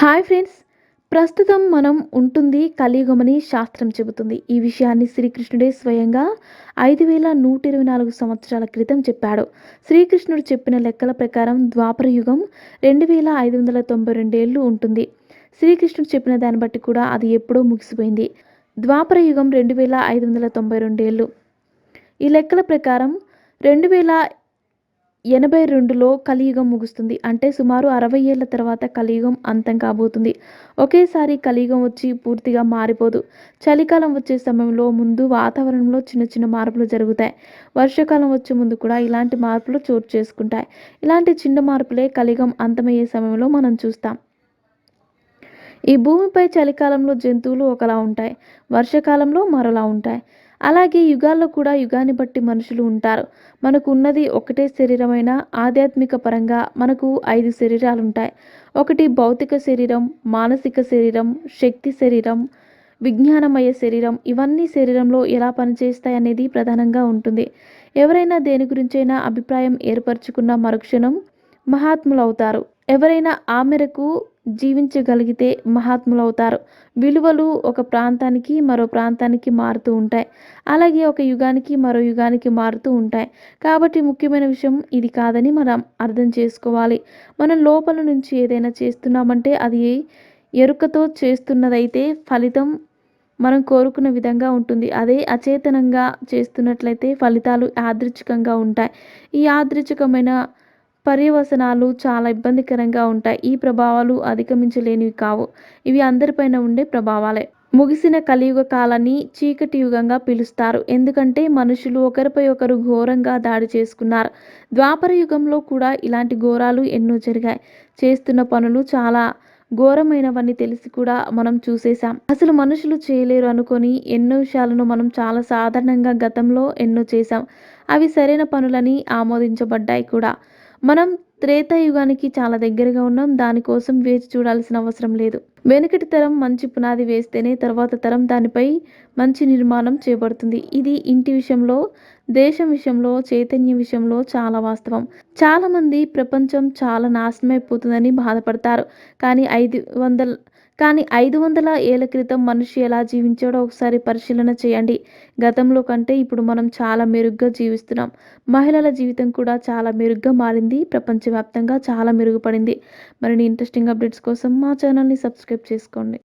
Hi friends. ప్రస్తుతం మనం ఉంటుంది కలియుగమని శాస్త్రం చెబుతుంది. ఈ విషయాన్ని శ్రీకృష్ణుడే స్వయంగా ఐదు వేల నూట ఇరవై నాలుగు సంవత్సరాల క్రితం చెప్పాడు. శ్రీకృష్ణుడు చెప్పిన లెక్కల ప్రకారం ద్వాపర యుగం రెండు వేల ఐదు వందల తొంభై రెండేళ్ళు ఉంటుంది. శ్రీకృష్ణుడు చెప్పిన దాన్ని బట్టి కూడా అది ఎప్పుడో ముగిసిపోయింది. ద్వాపర యుగం రెండు వేల ఐదు వందల తొంభై రెండేళ్ళు ఈ లెక్కల ప్రకారం రెండు వేల ఎనభై రెండులో కలియుగం ముగుస్తుంది. అంటే సుమారు అరవై ఏళ్ళ తర్వాత కలియుగం అంతం కాబోతుంది. ఒకేసారి కలియుగం వచ్చి పూర్తిగా మారిపోదు. చలికాలం వచ్చే సమయంలో ముందు వాతావరణంలో చిన్న చిన్న మార్పులు జరుగుతాయి. వర్షాకాలం వచ్చే ముందు కూడా ఇలాంటి మార్పులు చోటు చేసుకుంటాయి. ఇలాంటి చిన్న మార్పులే కలియుగం అంతమయ్యే సమయంలో మనం చూస్తాం. ఈ భూమిపై చలికాలంలో జంతువులు ఒకలా ఉంటాయి. వర్షాకాలంలో మరోలా ఉంటాయి. అలాగే యుగాల్లో కూడా యుగాన్ని బట్టి మనుషులు ఉంటారు. మనకు ఉన్నది ఒకటే శరీరమైన ఆధ్యాత్మిక పరంగా మనకు ఐదు శరీరాలు ఉంటాయి ఒకటి భౌతిక శరీరం మానసిక శరీరం శక్తి శరీరం విజ్ఞానమయ శరీరం. ఇవన్నీ శరీరంలో ఎలా పనిచేస్తాయి అనేది ప్రధానంగా ఉంటుంది. ఎవరైనా దేని గురించైనా అభిప్రాయం ఏర్పరచుకున్న మరుక్షణం మహాత్ములవుతారు. ఎవరైనా ఆ మేరకు జీవించగలిగితే మహాత్ములవుతారు. విలువలు ఒక ప్రాంతానికి మరో ప్రాంతానికి మారుతూ ఉంటాయి. అలాగే ఒక యుగానికి మరో యుగానికి మారుతూ ఉంటాయి. కాబట్టి ముఖ్యమైన విషయం ఇది కాదని మనం అర్థం చేసుకోవాలి. మనం లోపల నుంచి ఏదైనా చేస్తున్నామంటే అది ఎరుకతో చేస్తున్నదైతే ఫలితం మనం కోరుకున్న విధంగా ఉంటుంది. అదే అచేతనంగా చేస్తున్నట్లయితే ఫలితాలు యాదృచ్ఛికంగా ఉంటాయి. ఈ యాదృచ్ఛికమైన పర్యవసనాలు చాలా ఇబ్బందికరంగా ఉంటాయి. ఈ ప్రభావాలు అధిగమించలేనివి కావు. ఇవి అందరిపైన ఉండే ప్రభావాలే. ముగిసిన కలియుగ కాలాన్ని చీకటి యుగంగా పిలుస్తారు. ఎందుకంటే మనుషులు ఒకరిపై ఒకరు ఘోరంగా దాడి చేసుకున్నారు. ద్వాపర యుగంలో కూడా ఇలాంటి ఘోరాలు ఎన్నో జరిగాయి. చేస్తున్న పనులు చాలా ఘోరమైనవన్నీ తెలిసి కూడా మనం చూసేశాం. అసలు మనుషులు చేయలేరు అనుకొని ఎన్నో విషయాలను మనం చాలా సాధారణంగా గతంలో ఎన్నో చేశాం. అవి సరైన పనులని ఆమోదించబడ్డాయి కూడా. మనం త్రేతాయుగానికి చాలా దగ్గరగా ఉన్నాం దానికోసం వేచి చూడాల్సిన అవసరం లేదు. వెనుకటి తరం మంచి పునాది వేస్తేనే తర్వాత తరం దానిపై మంచి నిర్మాణం చేపడుతుంది. ఇది ఇంటి విషయంలో దేశం విషయంలో చైతన్యం విషయంలో చాలా వాస్తవం. చాలామంది ప్రపంచం చాలా నాశనమైపోతుందని బాధపడతారు. కానీ ఐదు వందల కానీ ఐదు వందల ఏళ్ళ క్రితం మనిషి ఎలా జీవించాడో ఒకసారి పరిశీలన చేయండి. గతంలో కంటే ఇప్పుడు మనం చాలా మెరుగ్గా జీవిస్తున్నాం. మహిళల జీవితం కూడా చాలా మెరుగ్గా మారింది. ప్రపంచవ్యాప్తంగా చాలా మెరుగుపడింది. మరిన్ని ఇంట్రెస్టింగ్ అప్డేట్స్ కోసం మా ఛానల్ని సబ్స్క్రైబ్ చేసుకోండి.